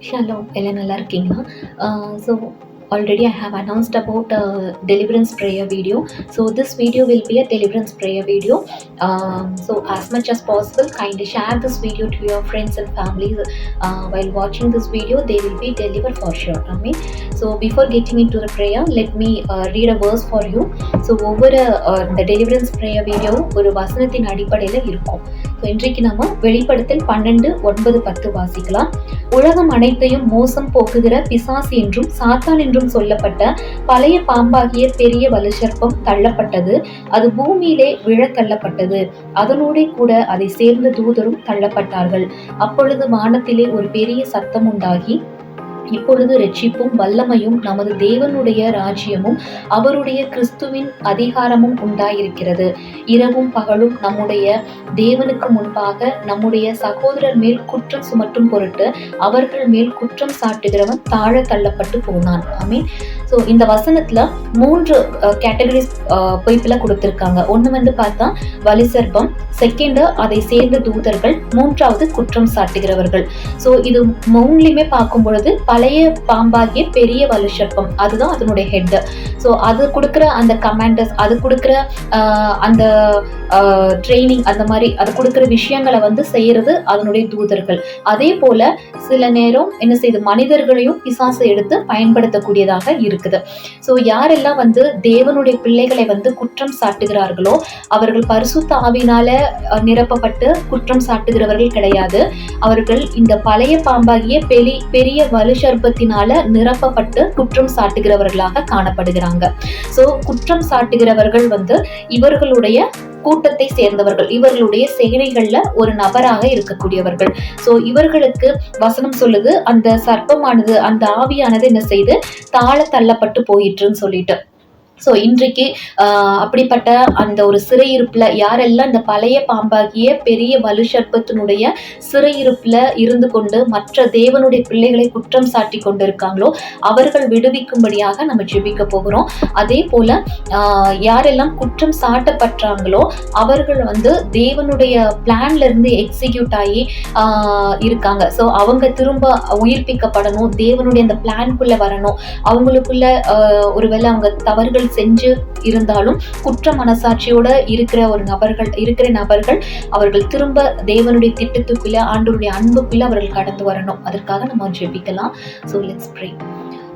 Shallow எல்லாம் நல்லா இருக்கீங்களா so already I have announced about a deliverance prayer video. So this video will be a deliverance prayer video. Um, so as much as possible, kindly share this video to your friends and families. Uh, while watching this video, they will be delivered for sure. I mean, so before getting into the prayer, let me uh, read a verse for you. So ஒவ்வொரு அஹ், இந்த deliverance prayer video ஒரு வசனத்தின் அடிப்படையில் இருக்கும் so இன்றைக்கு நம்ம வெளிப்படத்தில் பன்னெண்டு ஒன்பது பத்து வாசிக்கலாம். உலகம் அனைத்தையும் மோசம் போக்குகிற பிசாசு என்றும் சாத்தான் என்றும் சொல்லப்பட்ட பழைய பாம்பாகிய பெரிய வலுசர்ப்பம் தள்ளப்பட்டது. அது பூமியிலே விழ தள்ளப்பட்டது. அதனோடே கூட அதை சேர்ந்த தூதரும் தள்ளப்பட்டார்கள். அப்பொழுது வானத்திலே ஒரு பெரிய சத்தம் உண்டாகி இப்பொழுது ரட்சிப்பும் வல்லமையும் நமது தேவனுடைய ராஜ்யமும் அவருடைய கிறிஸ்துவின் அதிகாரமும் உண்டாயிருக்கிறது. இரவும் பகலும் நம்முடைய தேவனுக்கு முன்பாக நம்முடைய சகோதரர் மேல் குற்றம் சுமற்றும் பொருட்டு அவர்கள் மேல் குற்றம் சாட்டுகிறவன் தாழ தள்ளப்பட்டு போனான். ஐ மீன் ஸோ இந்த வசனத்துல மூன்று கேட்டகரிஸ் பொய்ப்பில் கொடுத்துருக்காங்க. ஒன்று வந்து பார்த்தா வலிசர்பம் செகண்டு அதை சேர்ந்த தூதர்கள். மூன்றாவது குற்றம் சாட்டுகிறவர்கள். ஸோ இது மூணுலையுமே பார்க்கும் பொழுது பழைய பாம்பாகிய பெரிய வலுசர்ப்பம் அதுதான் அதனுடைய ஹெட் ஸோ அது கொடுக்குற அந்த கமாண்டர்ஸ் அது கொடுக்குற அந்த ட்ரைனிங் அந்த மாதிரி அது கொடுக்குற விஷயங்களை வந்து செய்யறது அதனுடைய தூதர்கள். அதே போல சில நேரம் என்ன செய்யுது மனிதர்களையும் பிசாசு எடுத்து பயன்படுத்தக்கூடியதாக இருக்குது. ஸோ யாரெல்லாம் வந்து தேவனுடைய பிள்ளைகளை வந்து குற்றம் சாட்டுகிறார்களோ அவர்கள் பரிசுத்த ஆவினால அஹ், நிரப்பப்பட்டு குற்றம் சாட்டுகிறவர்கள் கிடையாது. அவர்கள் இந்த பழைய பாம்பாகிய பெரிய பெரிய வலுசர்ப்பத்தினால நிரப்பப்பட்டு குற்றம் சாட்டுகிறவர்களாக காணப்படுகிறாங்க. ஸோ குற்றம் சாட்டுகிறவர்கள் வந்து இவர்களுடைய கூட்டத்தை சேர்ந்தவர்கள். இவர்களுடைய சேனைகள்ல ஒரு நபராக இருக்கக்கூடியவர்கள். ஸோ இவர்களுக்கு வசனம் சொல்லுது அந்த சர்ப்பமானது அந்த ஆவியானது என்ன செய்து தாழ தள்ளப்பட்டு போயிற்றுன்னு சொல்லிட்டு. ஸோ இன்றைக்கு அப்படிப்பட்ட அந்த ஒரு சிறையிருப்பில் யாரெல்லாம் இந்த பழைய பாம்பாகிய பெரிய வலு சர்ப்பத்தினுடைய சிறையிருப்பில் இருந்து கொண்டு மற்ற தேவனுடைய பிள்ளைகளை குற்றம் சாட்டி கொண்டு இருக்காங்களோ அவர்கள் விடுவிக்கும்படியாக நம்ம ஜெபிக்க போகிறோம். அதே போல் யாரெல்லாம் குற்றம் சாட்டப்பட்டாங்களோ அவர்கள் வந்து தேவனுடைய பிளான்ல இருந்து எக்ஸிக்யூட் ஆகி இருக்காங்க. ஸோ அவங்க திரும்ப உயிர்ப்பிக்கப்படணும் தேவனுடைய அந்த பிளான்குள்ளே வரணும். அவங்களுக்குள்ள ஒருவேளை அவங்க தவறுகள் செஞ்சு இருந்தாலும் குற்ற மனசாட்சியோட இருக்கிற ஒரு நபர்கள் இருக்கிற நபர்கள் அவர்கள் திரும்ப தேவனுடைய திட்டத்துக்குள்ள ஆண்டோருடைய அன்புக்குள்ள அவர்கள் கடந்து வரணும். அதற்காக நம்ம ஜெபிக்கலாம். So let's pray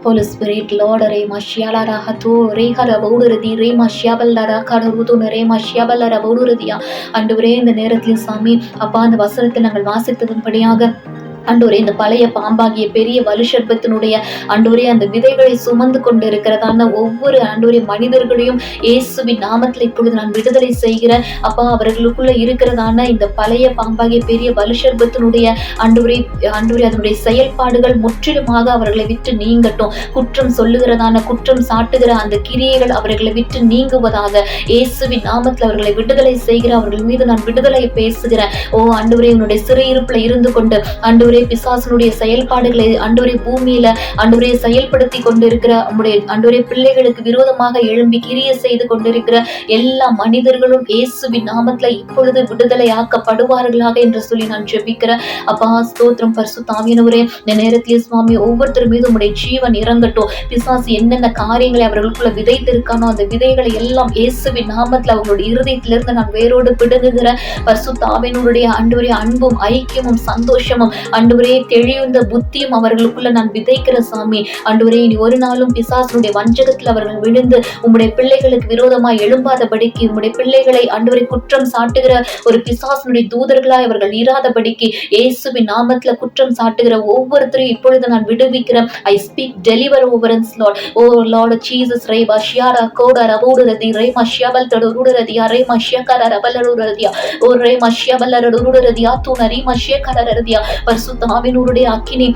Holy spirit Lord, ரே mashiala rahatu, re hara பௌடுரதி ரே மஷ்யாபல்லரா கடவுது ரே மஷ்யாபல்லரா அன்று ஒரே இந்த நேரத்தில் சாமி அப்பா அந்த வசனத்தை நாங்கள் வாசித்ததன்படியாக அண்டோரே இந்த பழைய பாம்பாகிய பெரிய வலுஷர்பத்தினுடைய அண்டோரே அந்த விதைகளை சுமந்து கொண்டு இருக்கிறதான ஒவ்வொரு அண்டோரே மனிதர்களையும் இயேசுவின் நாமத்தில் இப்பொழுது நான் விடுதலை செய்கிறேன் அப்பா அவர்களுக்குள்ள இருக்கிறதான இந்த பழைய பாம்பாகிய பெரிய வலுஷர்பத்தினுடைய அண்டோரே அண்டோரே அதனுடைய செயல்பாடுகள் முற்றிலுமாக அவர்களை விட்டு நீங்கட்டும். குற்றம் சொல்லுகிறதான குற்றம் சாட்டுகிற அந்த கிரியைகள் அவர்களை விட்டு நீங்குவதாக இயேசுவின் நாமத்தில் அவர்களை விடுதலை செய்கிற அவர்கள் மீது நான் விடுதலை பேசுகிறேன் ஓ ஆண்டவரே உன்னுடைய சிறையிருப்புல இருந்து கொண்டு ஆண்டவரே பிசாசனுடைய செயல்பாடுகளை அன்றுவரே பூமியில அன்றுவரே செயல்படுத்தி கொண்டிருக்கிற நம்முடைய அன்றுவரே பிள்ளைகளுக்கு விரோதமாக எழும்பி கிரிய செய்து கொண்டிருக்கிற எல்லா மனிதர்களும் இயேசுவின் நாமத்துல இப்பொழுது விடுதலை ஆக்கப்படுவார்களாக என்று சொல்லி நான் ஜெபிக்கிறேன். அப்பா ஸ்தோத்திரம் பரிசு தாமியனவரே இந்த நேரத்திலே சுவாமி ஒவ்வொருத்தர் மீது உடைய ஜீவன் இறங்கட்டும். பிசாசு என்னென்ன காரியங்களை அவர்களுக்குள்ள விதைத்திருக்கானோ அந்த விதைகளை எல்லாம் இயேசுவின் நாமத்துல அவங்களுடைய இருதயத்திலிருந்து நான் வேரோடு பிடுங்குகிறேன். பரிசு தாவினுடைய அன்றுவரே அன்பும் ஐக்கியமும் சந்தோஷமும் அன்றுவரே தெளிந்த புத்தியும் அவர்களுக்குள்ள நான் விதைக்கிற சாமி. அன்றுவரே இனி ஒரு நாளும் பிசாசனுடைய வஞ்சகத்தில் அவர்கள் விழுந்து உம்முடைய பிள்ளைகளுக்கு விரோதமாய் எழும்பாதபடிக்கு உம்முடைய பிள்ளைகளை அன்றுவரை குற்றம் சாட்டுகிற ஒரு பிசாசனுடைய தூதர்களாய் அவர்கள் இராதபடிக்கு இயேசுவின் நாமத்துல குற்றம் சாட்டுகிற ஒவ்வொருத்தரையும் இப்பொழுது நான் விடுவிக்கிறேன். I speak deliverance Lord O Lord Jesus ரே வஷ்யாரா கோட ரபூடுரதி ரே மஷ்யாபல் தடுருடுரதியா ரே மஷ்யகர ரபலருரதியா ஓ ரே மஷ்யபல்லருடுரதியா தூணரி பரிசுத்த ஆவினூருடைய அக்கினி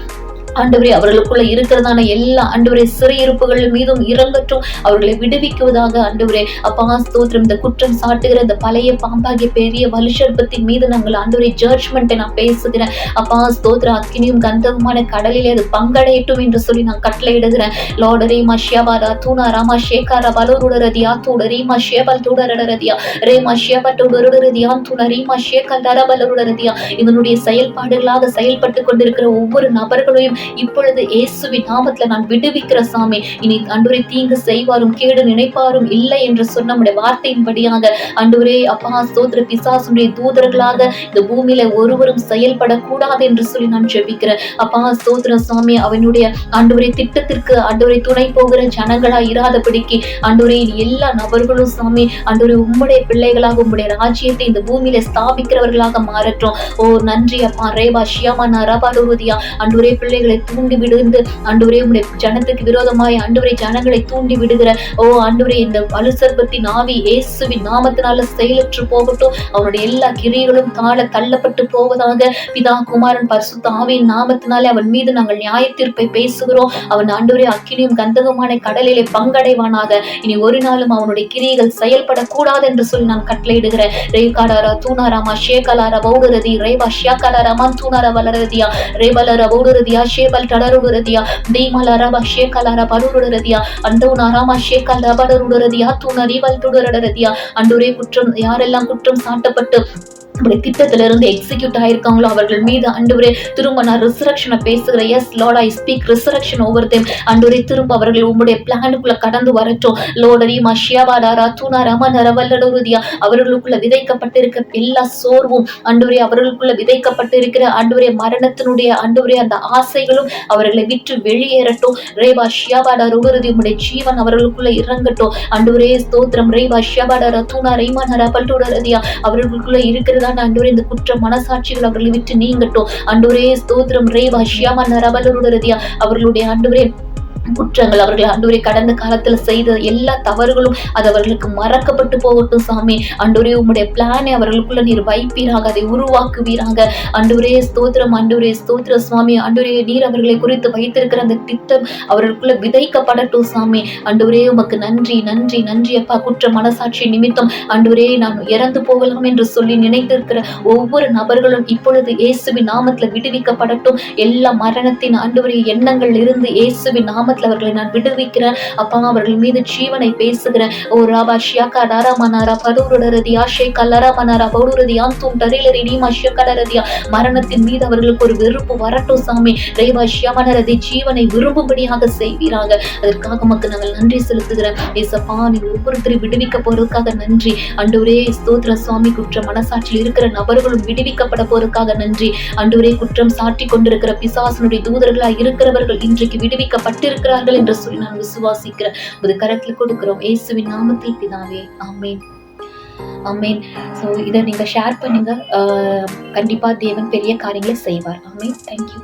ஆண்டவரே அவர்களுக்குள்ள இருக்கிறதான எல்லா ஆண்டவரே சிறையிருப்புகள் மீதும் இறங்கட்டும் அவர்களை விடுவிக்குவதாக ஆண்டவரே. அப்பா ஸ்தோத்திரம் இந்த குற்றம் சாட்டுகிற இந்த பழைய பாம்பாகிய பெரிய வலுஷர்பத்தின் மீது நாங்கள் ஆண்டவரே ஜட்ஜ்மெண்ட்டை நான் பேசுகிறேன். அப்பா ஸ்தோத்திர அக்கினியும் கந்தகமான கடலிலே அது பங்கடையட்டும் என்று சொல்லி நான் கட்டளையிடுகிறேன் லார்டரே மஷ்யாபாரா தூணா ராமா ஷேகாரா பலோருடரதியா தூடரி மஷ்யபல் தூடரடரதியா. ரே மஷ்யபட்டுடரதியா துணரி மஷ்ய கல்தாரா பலருடரதியா இதனுடைய செயல்பாடுகளாக செயல்பட்டு கொண்டிருக்கிற ஒவ்வொரு நபர்களையும் இப்பொழுது இயேசுவின் நாமத்துல நான் விடுவிக்கிற சாமி. இனி அன்றுரை தீங்கு செய்வாரும் கேடு நினைப்பாரும் இல்லை என்று சொன்ன நம்முடைய வார்த்தையின்படியாக அன்றுரே அப்பா சோதர பிசாசுடைய தூதர்களாக இந்த பூமியில ஒருவரும் செயல்படக்கூடாது என்று சொல்லி நான் ஜெபிக்கிறேன். அப்பா சோதர சாமி அவனுடைய அன்றுரை திட்டத்திற்கு அன்றுரை துணை போகிற ஜனங்களா இராதபடிக்கு அன்றுரை எல்லா நபர்களும் சாமி அன்றுரை உம்முடைய பிள்ளைகளாக உம்முடைய ராஜ்யத்தை இந்த பூமியில ஸ்தாபிக்கிறவர்களாக மாறட்டும். ஓ நன்றி அப்பா. ரேபா ஷியாமா நரபாடுவதியா ஆண்டவரே பிள்ளைகள் தூண்டி விடுந்து ஆண்டவரே உடைய ஜனத்துக்கு விரோதமாய் ஆண்டவரை ஜனங்களை தூண்டி விடுகிற ஓ ஆண்டவரே இந்த வலுசர்பத்தின் ஆவி இயேசுவின் நாமத்தினால செயலற்று போகட்டும். அவனுடைய எல்லா கிரிகளும் தாழ தள்ளப்பட்டு போவதாக பிதா குமாரன் பரிசுத்த ஆவியின் நாமத்தினாலே அவன் மீது நாங்கள் நியாய தீர்ப்பை பேசுகிறோம். அவன் ஆண்டவரே அக்கினியும் கந்தகமான கடலிலே பங்கடைவானாக. இனி ஒரு நாளும் அவனுடைய கிரிகள் செயல்படக்கூடாது என்று சொல்லி நான் கட்டளையிடுகிறேன். ரேகாடாரா தூணாராமா ஷேகலாரா பௌடரதி ரேவா ஷியாகாராரா தூணாரா வளரதியா ரேபலர பௌடரதியா ஷேபல் டடருடுரதியா தீமலரபா ஷேகலாரா படுடுரதியா அந்தவுனாராமா ஷேகல் தூண் அறிவல் துடுரடரதியா அன்றுரே குற்றம் யாரெல்லாம் குற்றம் சாட்டப்பட்டு உங்களுடைய திட்டத்துல இருந்து எக்ஸிக்யூட் ஆயிருக்காங்களோ அவர்கள் மீது அன்றுவரே திரும்ப நான் ரிசரக்ஷனை பேசுகிற yes Lord I speak resurrection over them அன்றுவரே திரும்ப அவர்கள் உங்களுடைய பிளானுக்குள்ள கடந்து வரட்டும். லோடரி மஷியாவாடாரா தூணா ரம நரவல்லடுருதியா அவர்களுக்குள்ள விதைக்கப்பட்டிருக்க எல்லா சோர்வும் அன்றுவரே அவர்களுக்குள்ள விதைக்கப்பட்டிருக்கிற அன்றுவரே மரணத்தினுடைய அன்றுவரே அந்த ஆசைகளும் அவர்களை விற்று வெளியேறட்டும். ரேபா ஷியாபாடா ருடுருதி உங்களுடைய ஜீவன் அவர்களுக்குள்ள இறங்கட்டும். அன்றுவரே ஸ்தோத்திரம். ரேபா ஷியாபாடா தூணா ரைமா நரா பல்டுடரதியா அவர்களுக்குள்ள இருக்கிறதா அன்றுவரே இந்த குற்ற மனசாட்சிகள் அவர்களை விட்டு நீங்கட்டும். அன்றுவரே ஸ்தோத்திரம். ரேவா ஷியாமா நரபலருடைய அவர்களுடைய அன்றுவரே குற்றங்கள் அவர்கள் ஆண்டவரே கடந்த காலத்துல செய்த எல்லா தவறுகளும் அது அவர்களுக்கு மறக்கப்பட்டு போகட்டும் சாமி. ஆண்டவரே உம்முடைய பிளானை அவர்களுக்குள்ள நீர் வைப்பீராக அதை உருவாக்குவீராக. ஆண்டவரே ஸ்தோத்திரம் அண்டூரே ஸ்தோத்திர சுவாமி ஆண்டவரே நீர் அவர்களை குறித்து வைத்திருக்கிற அந்த திட்டம் அவர்களுக்குள்ள விதைக்கப்படட்டும் சாமி. ஆண்டவரே உமக்கு நன்றி நன்றி நன்றி அப்பா. குற்ற மனசாட்சி நிமித்தம் ஆண்டவரே நான் இறந்து போகலாம் என்று சொல்லி நினைத்திருக்கிற ஒவ்வொரு நபர்களும் இப்பொழுது இயேசுவின் நாமத்துல விடுவிக்கப்படட்டும். எல்லா மரணத்தின் ஆண்டவரே எண்ணங்கள் இருந்து இயேசுவின் நாமத்தில் அவர்களை நான் விடுவிக்கிறேன். அப்பா அவர்கள் மீது ஜீவனை பேசுகிறேன் ஓ ராபா ஷியாக்கா டாராமனாரா ஆஷே ஷே கல்லராமனாரா பௌடுரதியா தூம் டரிலரி நீமா ஷியக்கடரதியா மரணத்தின் மீது அவர்களுக்கு ஒரு வெறுப்பு வரட்டும் சாமி. ரேவா ஷியாமனரதி ஜீவனை விரும்பும்படியாக செய்வீராக. அதற்காக மக்கள் நாங்கள் நன்றி செலுத்துகிறேன் ஏசப்பா நீ ஒவ்வொருத்தரை விடுவிக்க போறதுக்காக நன்றி. அண்டூரே ஸ்தோத்ர சுவாமி குற்ற மனசாட்சியில் இருக்கிற நபர்களும் விடுவிக்கப்பட போறதுக்காக நன்றி. அண்டூரே குற்றம் சாட்டி கொண்டிருக்கிற பிசாசனுடைய தூதர்களாய் இருக்கிறவர்கள் இன்றைக்கு விடுவிக்கப்பட்டிருக்கிறார்கள் என்று சொல்லி நான் விசுவாசிக்கிறேன். ஒரு கரத்தில் கொடுக்கிறோம் இயேசுவின் நாமத்தில் பிதாவே ஆமென். ஆமென். ஸோ இதை நீங்கள் ஷேர் பண்ணுங்க. கண்டிப்பாக கண்டிப்பா தேவன் பெரிய காரியங்களை செய்வார். ஆமென். தேங்க்யூ